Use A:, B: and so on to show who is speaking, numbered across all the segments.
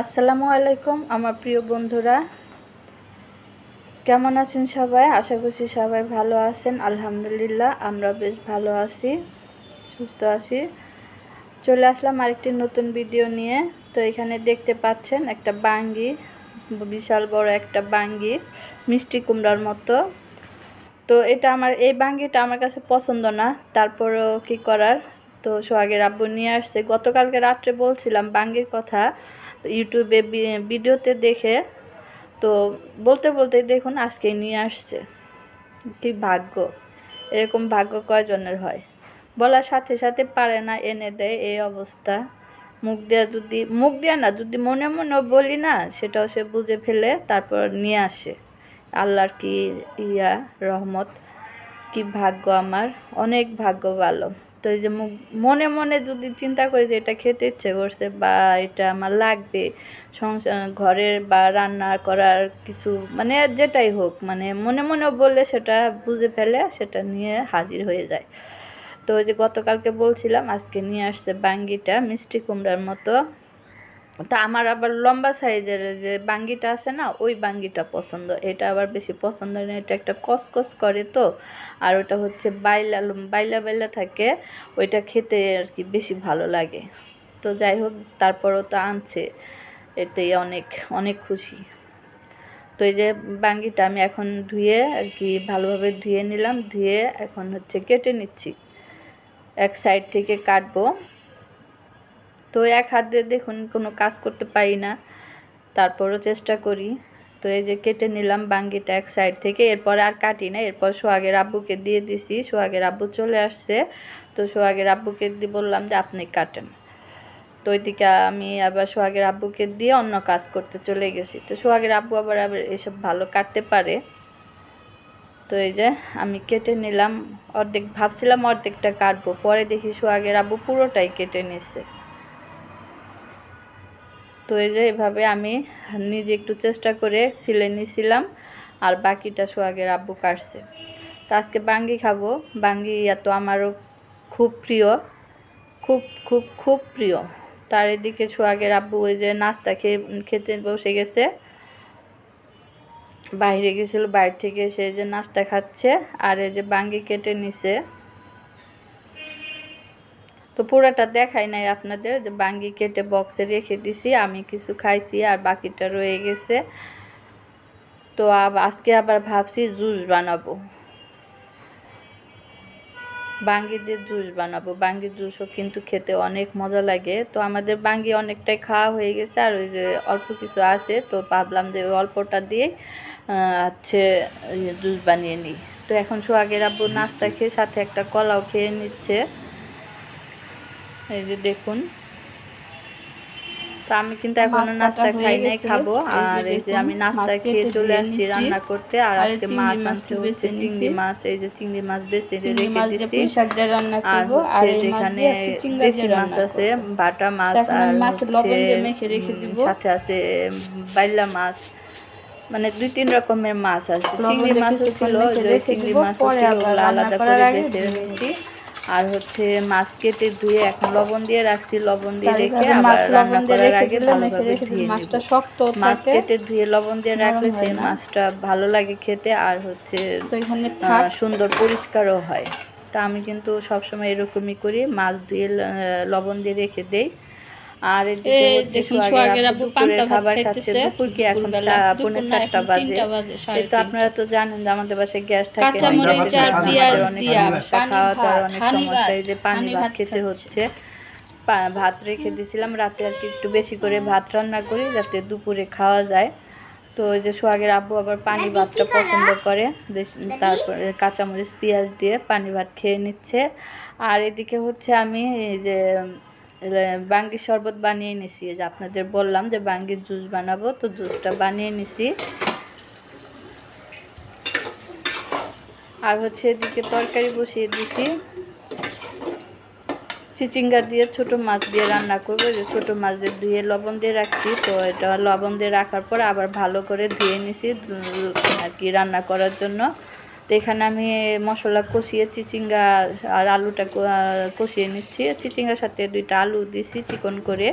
A: আসসালামু আলাইকুম, আমার প্রিয় বন্ধুরা। কেমন আছেন সবাই? আশা করছি সবাই ভালো আছেন। আলহামদুলিল্লাহ, আমরা বেশ ভালো আছি, সুস্থ আছি। চলে আসলাম আরেকটি নতুন ভিডিও নিয়ে। তো এখানে দেখতে পাচ্ছেন একটা বাঙ্গি, বিশাল বড় একটা বাঙ্গি, মিষ্টি কুমড়ার মতো। তো এটা আমার, এই বাঙ্গিটা আমার কাছে পছন্দ না, তারপরেও কি করার? তো সোহাগের আব্বু নিয়ে আসছে। গতকালকে রাত্রে বলছিলাম বাঙ্গির কথা ইউটিউবে ভিডিওতে দেখে। তো বলতে বলতে দেখুন আজকে নিয়ে আসছে। কি ভাগ্য। এরকম ভাগ্য কয়জনের হয়? বলার সাথে সাথে পারে না, এনে দেয় এই অবস্থা। মুখ দেওয়া যদি, মুখ দেওয়া না, যদি মনে মনেও বলি না, সেটাও সে বুঝে ফেলে, তারপর নিয়ে আসে। আল্লাহর কি ইয়া, রহমত, কি ভাগ্য আমার। অনেক ভাগ্য ভালো। তো এই যে মনে মনে যদি চিন্তা করি যে এটা খেতে ইচ্ছে করছে বা এটা আমার লাগবে, সংসার, ঘরের বা রান্না করার কিছু মানে যেটাই হোক মানে মনে মনে বললে সেটা বুঝে ফেলে সেটা নিয়ে হাজির হয়ে যায়। তো ওই যে গতকালকে বলছিলাম, আজকে নিয়ে আসছে বাঙ্গিটা, মিষ্টি কুমড়ার মতো। তা আমার আবার লম্বা সাইজের যে বাঙ্গিটা আছে না, ওই বাঙ্গিটা পছন্দ। এটা আবার বেশি পছন্দ না, এটা একটা কসকস করে তো, আর ওটা হচ্ছে বাইলা বাইলা বাইলা থাকে, ওইটা খেতে আর কি বেশি ভালো লাগে। তো যাই হোক, তারপরও তো আনছে, এতেই অনেক অনেক খুশি। তো এই যে বাঙ্গিটা আমি এখন ধুয়ে আর কি ভালোভাবে ধুয়ে নিলাম, ধুয়ে এখন হচ্ছে কেটে নিচ্ছি। এক সাইড থেকে কাটবো। তো এক হাত দেখুন কোনো কাজ করতে পারি না। তারপরও চেষ্টা করি। তো এই যে কেটে নিলাম বাঙ্গিটা এক সাইড থেকে, এরপর আর কাটি না। এরপর সোহাগের আব্বুকে দিয়ে দিছি। সোহাগের আব্বু চলে আসছে। তো সোহাগের আব্বুকে দিয়ে বললাম যে, আপনি কাটেন। তো ওইদিকে আমি আবার সোহাগের আব্বুকে দিয়ে অন্য কাজ করতে চলে গেছি। তো সোহাগের আব্বু আবার আবার এসব ভালো কাটতে পারে। তো এই যে আমি কেটে নিলাম। অর্ধেক ভাবছিলাম অর্ধেকটা কাটবো। পরে দেখি সোহাগের আব্বু পুরোটাই কেটে নিচ্ছে তো এই যে এভাবে আমি নিজে একটু চেষ্টা করে সিলে নিছিলাম, আর বাকিটা সোহাগের আব্বু কাটছে। তো আজকে বাঙ্গি খাব। বাঙ্গি এত আমারও খুব প্রিয়, খুব খুব খুব প্রিয়। তার এদিকে সোহাগের আব্বু ওই যে নাস্তা খেয়ে, খেতে বসে গেছে। বাইরে গেছিল, বাইরে থেকে এই যে নাস্তা খাচ্ছে, আর এই যে বাঙ্গি কেটে নিছে। তো পুরাটা দেখাই নাই আপনাদের, যে বাঙ্গি কেটে বক্সে রেখে দিছি, আমি কিছু খাইছি আর বাকিটা রয়ে গেছে। তো আজকে আবার ভাবছি জুস বানাবো। বাঙ্গি দিয়ে জুস বানাবো। বাঙ্গি জুসও কিন্তু খেতে অনেক মজা লাগে। তো আমাদের বাঙ্গি অনেকটাই খাওয়া হয়ে গেছে আর ওই যে অল্প কিছু আছে, তো ভাবলাম যে অল্পটা দিয়ে হচ্ছে জুস বানিয়ে নিই। তো এখন সোহাগের আব্বু নাস্তা খেয়ে সাথে একটা কলাও খেয়ে নিচ্ছে। এই যে দেখুন। তো আমি কিন্তু এখনও
B: মাছ
A: নাস্তা খাই নাই খাব। আর এই যে আমি নাস্তা খেয়ে চলে আসছি রান্না করতে। আর আজকে মাছ আনছে হচ্ছে চিংড়ি মাছ। এই যে চিংড়ি মাছ বেছে রেখে
B: মাছ
A: দিছি। আর হচ্ছে
B: মাছ
A: যেখানে দেশি মাছ আছে বাটা মাছ আর হচ্ছে। সাথে আছে বাইলা মাছ। মানে দুই তিন রকমের মাছ আছে। চিংড়ি মাছও ছিল চিংড়ি মাছও ছিল
B: রান্না
A: আলাদা করে
B: আগে
A: বেছে নিয়েছি আর হচ্ছে মাছ কেটে ধুয়ে এখন লবণ দিয়ে রাখছি। লবণ দিয়ে রেখে আবার
B: মাছ
A: রান্না
B: লবণ দিয়ে
A: করার
B: রেখে
A: আগে
B: দিলে
A: ভালোভাবে ধুয়ে
B: মাছটা শক্ত
A: মাছ কেটে ধুয়ে লবণ দিয়ে রাখলে সেই মাছটা ভালো লাগে খেতে আর হচ্ছে সুন্দর পরিষ্কারও হয়। তা আমি কিন্তু সবসময় এরকমই করি মাছ ধুয়ে লবণ দিয়ে রেখে দেই। আর এদিকে হচ্ছে সোহাগের
B: ভাত
A: খাবার খাচ্ছে। দুপুর কি এখন পৌনে চারটা বাজে। এই তো আপনারা তো জানেন যে আমাদের বাসায় গ্যাস থাকে। অনেক সমস্যা খাওয়া দাওয়ার অনেক সমস্যা এই যে পানি ভাত খেতে হচ্ছে। ভাত রেখে দিয়েছিলাম রাতে আর কি একটু বেশি করে ভাত রান্না করি যাতে দুপুরে খাওয়া যায়। তো ওই যে সোহাগের আব্বু আবার পানি ভাতটা পছন্দ করে বেশ তারপরে কাঁচামরিচ পেঁয়াজ দিয়ে পানি ভাত খেয়ে নিচ্ছে। আর এদিকে হচ্ছে আমি এই যে এ, বাঙ্গির শরবত বানিয়ে নিছি যে আপনাদের বললাম যে বাঙ্গির জুস বানাবো তো জুসটা বানিয়ে নিছি। আর হচ্ছে এদিকে তরকারি বসিয়ে দিছি। চিচিঙ্গা দিয়ে ছোট মাছ দিয়ে রান্না করব যে ছোট মাছ দিয়ে ধুয়ে লবণ দিয়ে রাখছি তো এটা লবণ দিয়ে রাখার পর আবার ভালো করে ধুয়ে নিছি আর কি রান্না করার জন্য। তো এখানে আমি মশলা কষিয়ে চিচিঙ্গা আর আলুটা কষিয়ে নিচ্ছি। চিচিঙ্গার সাথে দুইটা আলু দিছি চিকন করে।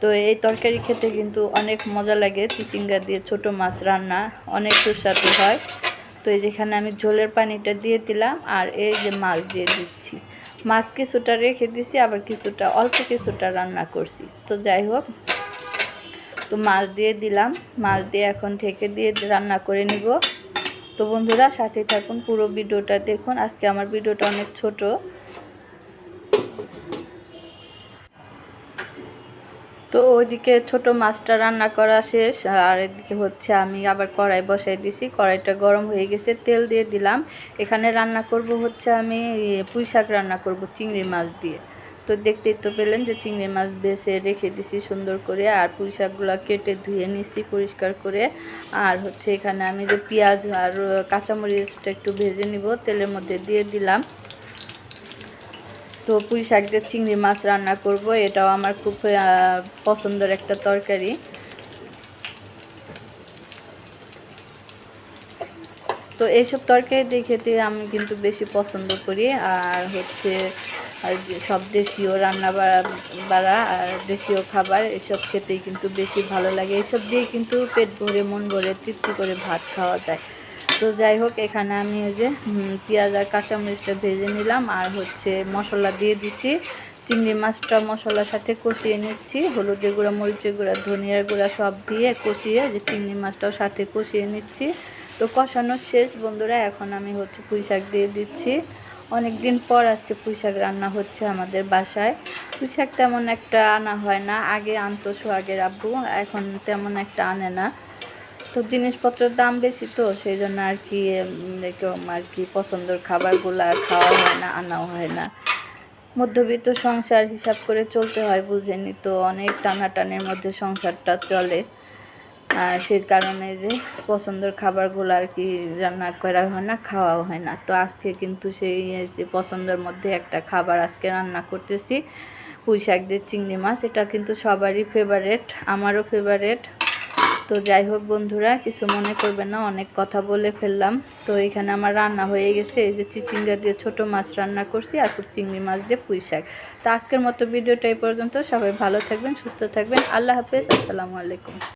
A: তো এই তরকারি খেতে কিন্তু অনেক মজা লাগে। চিচিঙ্গা দিয়ে ছোট মাছ রান্না অনেক সুস্বাদু হয়। তো এই যেখানে আমি ঝোলের পানিটা দিয়ে দিলাম আর এই যে মাছ দিয়ে দিচ্ছি। মাছ কিছুটা রেখে দিছি, আবার কিছুটা, অল্প কিছুটা রান্না করছি। তো যাই হোক, তো মাছ দিয়ে দিলাম। মাছ দিয়ে এখন ঢেকে দিয়ে রান্না করে নিব। তো বন্ধুরা সাথে থাকুন পুরো ভিডিওটা। দেখুন, আজকে আমার ভিডিওটা অনেক ছোট। তো ওইদিকে ছোট মাছটা রান্না করা শেষ, আর এদিকে হচ্ছে আমি আবার কড়াই বসাই দিছি। কড়াইটা গরম হয়ে গেছে, তেল দিয়ে দিলাম। এখানে রান্না করব হচ্ছে আমি পুঁই শাক রান্না করব, চিংড়ি মাছ দিয়ে। তো দেখতেই তো পেলেন যে চিংড়ি মাছ বেছে রেখে দিছি সুন্দর করে, আর পুঁই শাকগুলো কেটে ধুয়ে নিছি পরিষ্কার করে। আর হচ্ছে এখানে আমি যে পেঁয়াজ আর কাঁচামরিচটা একটু ভেজে নিব, তেলের মধ্যে দিয়ে দিলাম। তো পুঁই শাক দিয়ে চিংড়ি মাছ রান্না করব, এটাও আমার খুব পছন্দের একটা তরকারি। তো এইসব তরকারি দিয়ে খেতে আমি কিন্তু বেশি পছন্দ করি, আর হচ্ছে আর সব দেশীয় রান্না বাড়া আর দেশীয় খাবার, এসব খেতেই কিন্তু বেশি ভালো লাগে। এসব দিয়ে কিন্তু পেট ভরে, মন ভরে তৃপ্তি করে ভাত খাওয়া যায়। তো যাই হোক, এখানে আমি ওই যে পেঁয়াজ আর কাঁচামরিচটা ভেজে নিলাম আর হচ্ছে মশলা দিয়ে দিছি। চিংড়ি মাছটা মশলার সাথে কষিয়ে নিচ্ছি। হলুদের গুঁড়া, মরিচের গুঁড়া, ধনিয়ার গুঁড়া সব দিয়ে কষিয়ে যে চিংড়ি মাছটাও সাথে কষিয়ে নিচ্ছি। তো কষানো শেষ, বন্ধুরা, এখন আমি হচ্ছে পুঁই শাক দিয়ে দিচ্ছি। অনেক দিন পর আজকে পুঁই শাক রান্না হচ্ছে আমাদের বাসায়। পুঁই শাক তেমন একটা আনা হয় না। আগে আনতো সোহাগের আব্বু, এখন তেমন একটা আনে না। তো জিনিসপত্রের দাম বেশি তো, সেই জন্য আর কি আর কি পছন্দের খাবারগুলো খাওয়া হয় না, আনাও হয় না। মধ্যবিত্ত সংসার হিসাব করে চলতে হয়, বুঝেনি তো? অনেক টানাটানের মধ্যে সংসারটা চলে। আর সেই কারণে যে পছন্দের খাবারগুলো আর কি রান্না করা হয় না, খাওয়াও হয় না। তো আজকে কিন্তু সেই যে পছন্দের মধ্যে একটা খাবার আজকে রান্না করতেছি, পুঁই শাক দিয়ে চিংড়ি মাছ। এটা কিন্তু সবারই ফেভারেট আমারও ফেভারেট তো যাই হোক বন্ধুরা, কিছু মনে করবে না, অনেক কথা বলে ফেললাম। তো এখানে আমার রান্না হয়ে গেছে, এই যে চিচিঙ্গা দিয়ে ছোট মাছ রান্না করছি আর চিংড়ি মাছ দিয়ে পুঁই শাক। তো আজকের মতো ভিডিওটা এই পর্যন্ত, সবাই ভালো থাকবেন, সুস্থ থাকবেন, আল্লাহ হাফেজ, আসসালামু আলাইকুম।